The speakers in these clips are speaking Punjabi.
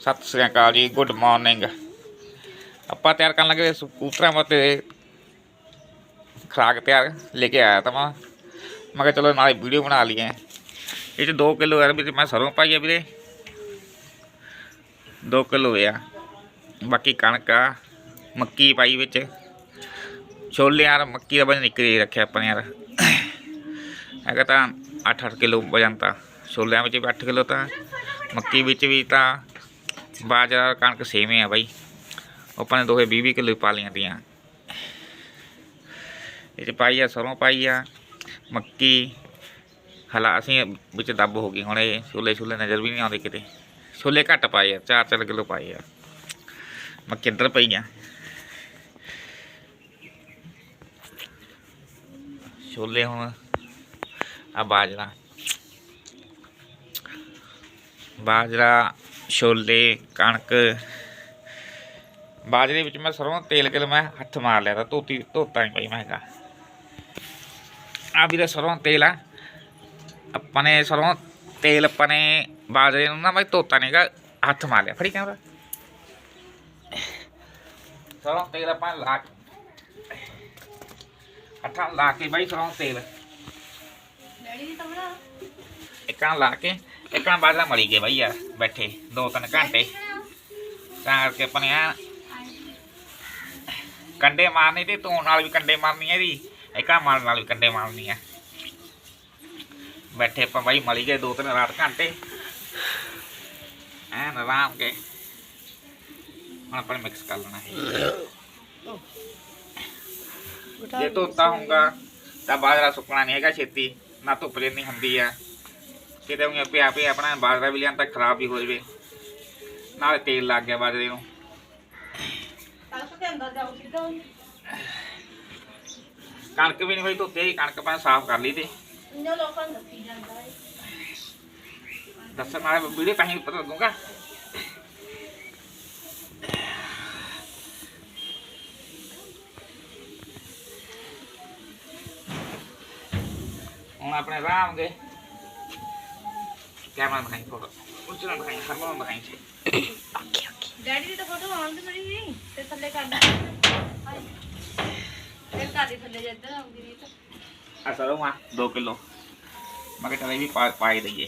ਸਤਿ ਸ੍ਰੀ ਅਕਾਲ ਜੀ ਗੁੱਡ ਮਾਰਨਿੰਗ ਆਪਾਂ ਤਿਆਰ ਕਰਨ ਲੱਗੇ ਸਕੂਟਰਾਂ ਵਾਸਤੇ ਖਰਾਕ ਤਿਆਰ ਲੈ ਕੇ ਆਇਆ ਤਾਂ ਮੈਂ ਮੈਂ ਕਿਹਾ ਚਲੋ ਨਾਲ ਵੀਡੀਓ ਬਣਾ ਲਈਏ ਇਹ ਚ 2 ਕਿਲੋ ਯਾਰ ਵੀਰੇ ਮੈਂ ਸਰੋਂ ਪਾਈ ਆ ਵੀਰੇ 2 ਕਿਲੋ ਆ ਬਾਕੀ ਕਣਕ ਆ ਮੱਕੀ ਪਾਈ ਵਿੱਚ ਛੋਲੇ ਯਾਰ ਮੱਕੀ ਦਾ ਵਜਨ ਇੱਕ ਹੀ ਰੱਖਿਆ ਆਪਾਂ ਨੇ ਯਾਰ ਹੈਗਾ ਤਾਂ 8-8 ਕਿਲੋ ਵਜਨ ਤਾਂ ਛੋਲਿਆਂ ਵਿੱਚ ਵੀ 8 ਕਿਲੋ ਤਾਂ ਮੱਕੀ ਵਿੱਚ ਵੀ ਤਾਂ ਬਾਜਰਾ ਕਣਕ ਸੇਮ ਆ ਬਾਈ। ਆਪਾਂ ਨੇ ਦੋਹੇ 20 ਕਿਲੋ ਪਾ ਲਈਆਂ ਤੀਆਂ। ਇਹ ਚ ਪਾਈ ਆ, ਸਰੋਂ ਪਾਈ ਆ, ਮੱਕੀ। ਹਲਾ ਅਸੀਂ ਵਿੱਚ ਦੱਬ ਹੋ ਗਈ, ਹੁਣ ਇਹ ਛੋਲੇ ਛੋਲੇ ਨਜ਼ਰ ਵੀ ਨਹੀਂ ਆਉਂਦੇ ਕਿਤੇ। ਛੋਲੇ ਘੱਟ ਪਾਏ ਆ 4-4 ਕਿਲੋ ਪਾਏ ਆ। ਮੱਕੀ ਇੱਧਰ ਪਈ ਆ। ਛੋਲੇ ਹੁਣ ਆ ਬਾਜਰਾ। ਬਾਜਰਾ ਛੋਲੇ ਕਣਕ। ਬਾਜਰੇ ਵਿੱਚ ਮੈਂ ਸਰੋਂ ਦਾ ਤੇਲ ਕਿਲ ਮੈਂ ਹੱਥ ਮਾਰ ਲਿਆ ਤਾਂ ਧੋਤੀ ਧੋਤਾ ਨਹੀਂ ਪਈ ਮੈਂ ਹੈਗਾ। ਆ ਵੀ ਤਾਂ ਸਰੋਂ ਤੇਲ ਆ। ਆਪਾਂ ਨੇ ਸਰੋਂ ਤੇਲ ਆਪਾਂ ਨੇ ਬਾਜਰੇ ਨੂੰ ਨਾ ਮੈਂ ਧੋਤਾ ਨਹੀਂਗਾ ਹੱਥ ਮਾਰ ਲਿਆ। ਫੜੀ ਕੈਮਰਾ ਸਰੋਂ ਤੇਲ ਆਪਾਂ ਲਾ ਕੇ ਹੱਥਾਂ ਲਾ ਕੇ ਬਾਈ ਸਰੋਂ ਤੇਲ। ਡੈਡੀ ਦੀ ਤਾਂ ਬਣਾ। ਇੱਕਾਂ ਲਾ ਕੇ ਇੱਕਾਂ ਬਾਜਰਾ ਮਲੀ ਗਏ ਬਾਈ ਯਾਰ, ਬੈਠੇ, ਦੋ ਤਿੰਨ ਘੰਟੇ। ਤਾਂ ਕਰਕੇ ਆਪਾਂ ਨੇ ਕੰਡੇ ਮਾਰਨੇ ਤੇ ਧੋਣ ਨਾਲ ਵੀ ਕੰਡੇ ਮਾਰਨੀ ਇਹਦੀ ਇੱਕਾਂ ਮਾਰਨ ਨਾਲ ਵੀ ਕੰਡੇ ਮਾਰਨੀ ਆ। ਬੈਠੇ ਆਪਾਂ ਬਾਈ ਮਲੀ ਗਏ ਦੋ ਤਿੰਨ ਰਾਤ ਘੰਟੇ। ਐਨ ਆਰਾਮ ਕੇ ਹੁਣ ਆਪਾਂ ਮਿਕਸ ਕਰ ਲੈਣਾ ਹੈ ਜੇ ਧੋਤਾ ਹੋਊਗਾ ਤਾਂ ਬਾਜਰਾ ਸੁੱਕਣਾ ਨਹੀਂ ਹੈਗਾ ਛੇਤੀ, ਨਾ ਧੁੱਪ ਲੈਣੀ ਹੁੰਦੀ ਆ। ਕਿਤੇ ਉਹ ਪਿਆ ਪਿਆ ਆਪਣਾ ਬਾਜਰਾ ਵੀ ਲਿਆਂਦਾ ਖਰਾਬ ਵੀ ਹੋ ਜਵੇ। ਨਾਲੇ ਤੇਲ ਲੱਗ ਗਿਆ ਬਾਜਰੇ ਨੂੰ। ਕਣਕ ਵੀ ਨਹੀਂ ਹੋਈ ਧੋਤੇ ਹੀ ਕਣਕ ਆਪਾਂ ਸਾਫ਼ ਕਰ ਲਈ ਤੇ। ਦੱਸਣ ਵਾਲੇ ਵੀਡੀਓ ਤਾਂ ਹੀ ਪਤਾ ਦੂੰਗਾ ਹੁਣ ਆਪਣੇ ਆਰਾਮ ਦੇ। Kamera makanya kok, kamera makanya kok, kamera makanya kok. Oke oke. Dari itu foto mau ambil dari sini, terus terlekat. Terlekat itu. Asal mah, dua kilo. Makanya tadi pagi pagi lagi.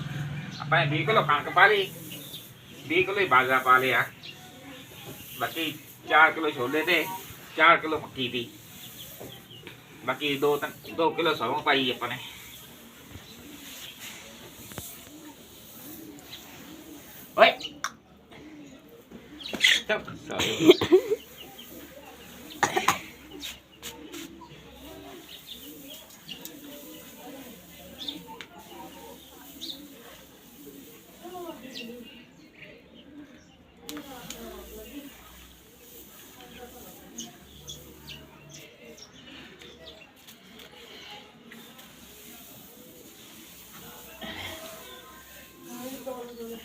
అబ్బాయి బీకులో बाजरा బీకులు బాజాపాలి बाकी चार किलो छोले थे चार किलो मक्की थी बाकी दो तन, दो किलो सरसों पाई अपने ओए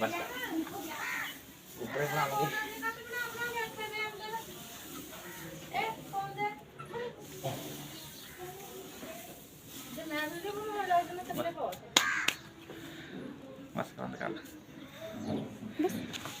बस ऊपर बस बंद कर बस